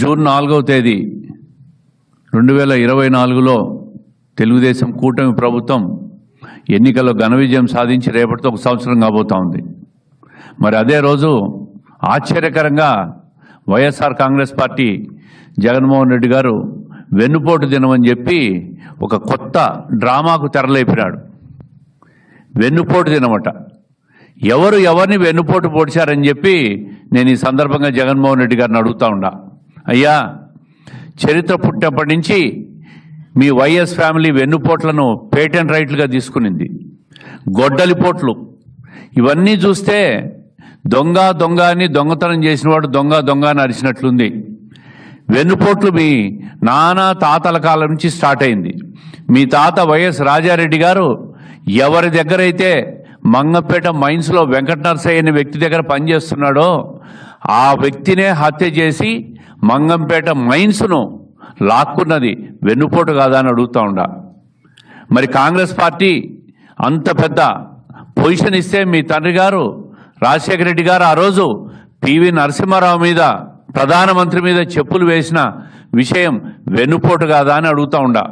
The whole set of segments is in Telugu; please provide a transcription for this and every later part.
జూన్ నాలుగవ తేదీ రెండు వేల ఇరవై నాలుగులో తెలుగుదేశం కూటమి ప్రభుత్వం ఎన్నికల్లో ఘన విజయం సాధించి రేపటితో ఒక సంవత్సరం కాబోతా ఉంది. మరి అదే రోజు ఆశ్చర్యకరంగా YSR Congress party Jaganmohan Reddy గారు వెన్నుపోటు దినమని చెప్పి ఒక కొత్త డ్రామాకు తెరలేపినాడు. వెన్నుపోటు దినమట. ఎవరు ఎవరిని వెన్నుపోటు పొడిచారని చెప్పి నేను ఈ సందర్భంగా జగన్మోహన్ రెడ్డి గారిని అడుగుతా ఉన్నా. అయ్యా చరిత్ర పుట్టినప్పటి నుంచి మీ వైఎస్ ఫ్యామిలీ వెన్నుపోట్లను పేటెంట్ రైట్లుగా తీసుకునింది. గొడ్డలిపోట్లు ఇవన్నీ చూస్తే దొంగ దొంగ అని దొంగతనం చేసినవాడు దొంగ దొంగ అని అరిచినట్లుంది. వెన్నుపోట్లు మీ నానా తాతల కాలం నుంచి స్టార్ట్ అయింది. మీ తాత వైఎస్ రాజారెడ్డి గారు ఎవరి దగ్గరైతే మంగపేట మైన్స్లో వెంకట నరసయ్య అనే వ్యక్తి దగ్గర పనిచేస్తున్నాడో ఆ వ్యక్తినే హత్య చేసి మంగంపేట మైన్స్ను లాక్కున్నది వెన్నుపోటు కాదా అని అడుగుతా ఉండా. మరి కాంగ్రెస్ పార్టీ అంత పెద్ద పొజిషన్ ఇస్తే మీ తండ్రి గారు రాజశేఖర రెడ్డి గారు ఆ రోజు పివి నరసింహారావు మీద ప్రధానమంత్రి మీద చెప్పులు వేసిన విషయం వెన్నుపోటు కాదా అని అడుగుతా ఉండా.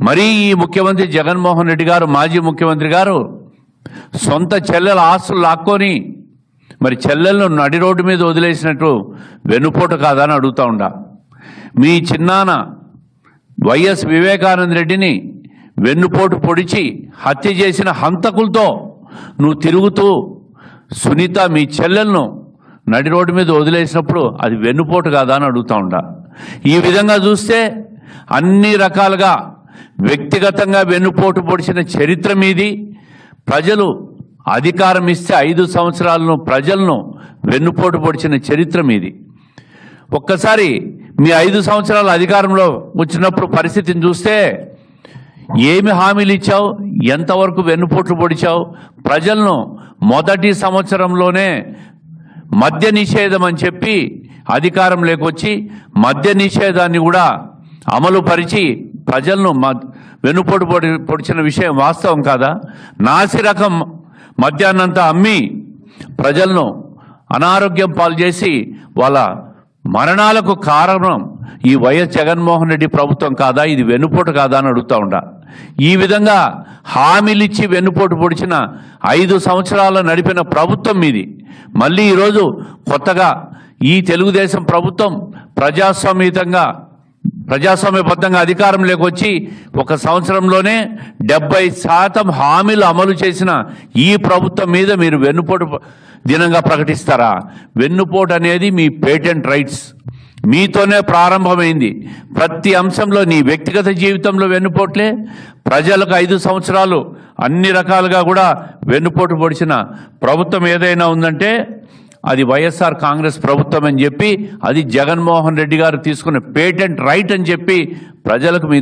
మరీ ఈ ముఖ్యమంత్రి జగన్మోహన్ రెడ్డి గారు మాజీ ముఖ్యమంత్రి గారు సొంత చెల్లెల ఆస్తులు లాక్కొని మరి చెల్లెలను నడి రోడ్డు మీద వదిలేసినట్టు వెన్నుపోటు కాదా అని అడుగుతా ఉండా. మీ చిన్నాన్న వైఎస్ వివేకానంద రెడ్డిని వెన్నుపోటు పొడిచి హత్య చేసిన హంతకులతో నువ్వు తిరుగుతూ సునీత మీ చెల్లెలను నడి రోడ్డు మీద వదిలేసినప్పుడు అది వెన్నుపోటు కాదా అని అడుగుతా ఉండా. ఈ విధంగా చూస్తే అన్ని రకాలుగా వ్యక్తిగతంగా వెన్నుపోటు పొడిచిన చరిత్ర మీది. ప్రజలు అధికారం ఇస్తే ఐదు సంవత్సరాలను ప్రజలను వెన్నుపోటు పొడిచిన చరిత్ర మీది. ఒక్కసారి మీ ఐదు సంవత్సరాల అధికారంలో వచ్చినప్పుడు పరిస్థితిని చూస్తే ఏమి హామీలు ఇచ్చావు? ఎంతవరకు వెన్నుపోట్లు పొడిచావు? ప్రజలను మొదటి సంవత్సరంలోనే మద్య నిషేధం అని చెప్పి అధికారం లేకొచ్చి మద్య నిషేధాన్ని కూడా అమలు పరిచి ప్రజలను మ- వెన్నుపోటు పొడి పొడిచిన విషయం వాస్తవం కాదా? నాసి రకం మద్యాన్నంతా అమ్మి ప్రజలను అనారోగ్యం పాల్చేసి వాళ్ళ మరణాలకు కారణం ఈ వైఎస్ జగన్మోహన్ రెడ్డి ప్రభుత్వం కాదా? ఇది వెన్నుపోటు కాదా అని అడుగుతా ఉండా. ఈ విధంగా హామీలిచ్చి వెన్నుపోటు పొడిచిన ఐదు సంవత్సరాలు నడిపిన ప్రభుత్వం ఇది. మళ్ళీ ఈరోజు కొత్తగా ఈ తెలుగుదేశం ప్రభుత్వం ప్రజాస్వామ్యతంగా ప్రజాస్వామ్యబద్ధంగా అధికారం లేకొచ్చి ఒక సంవత్సరంలోనే డెబ్బై శాతం హామీలు అమలు చేసిన ఈ ప్రభుత్వం మీద మీరు వెన్నుపోటు దినంగా ప్రకటిస్తారా? వెన్నుపోటు అనేది మీ పేటెంట్ రైట్స్. మీతోనే ప్రారంభమైంది. ప్రతి అంశంలో నీ వ్యక్తిగత జీవితంలో వెన్నుపోట్లే. ప్రజలకు ఐదు సంవత్సరాలు అన్ని రకాలుగా కూడా వెన్నుపోటు పొడిచిన ప్రభుత్వం ఏదైనా ఉందంటే అది వైఎస్ఆర్ కాంగ్రెస్ ప్రభుత్వం అని చెప్పి అది జగన్మోహన్ రెడ్డి గారు తీసుకున్న పేటెంట్ రైట్ అని చెప్పి ప్రజలకు మీ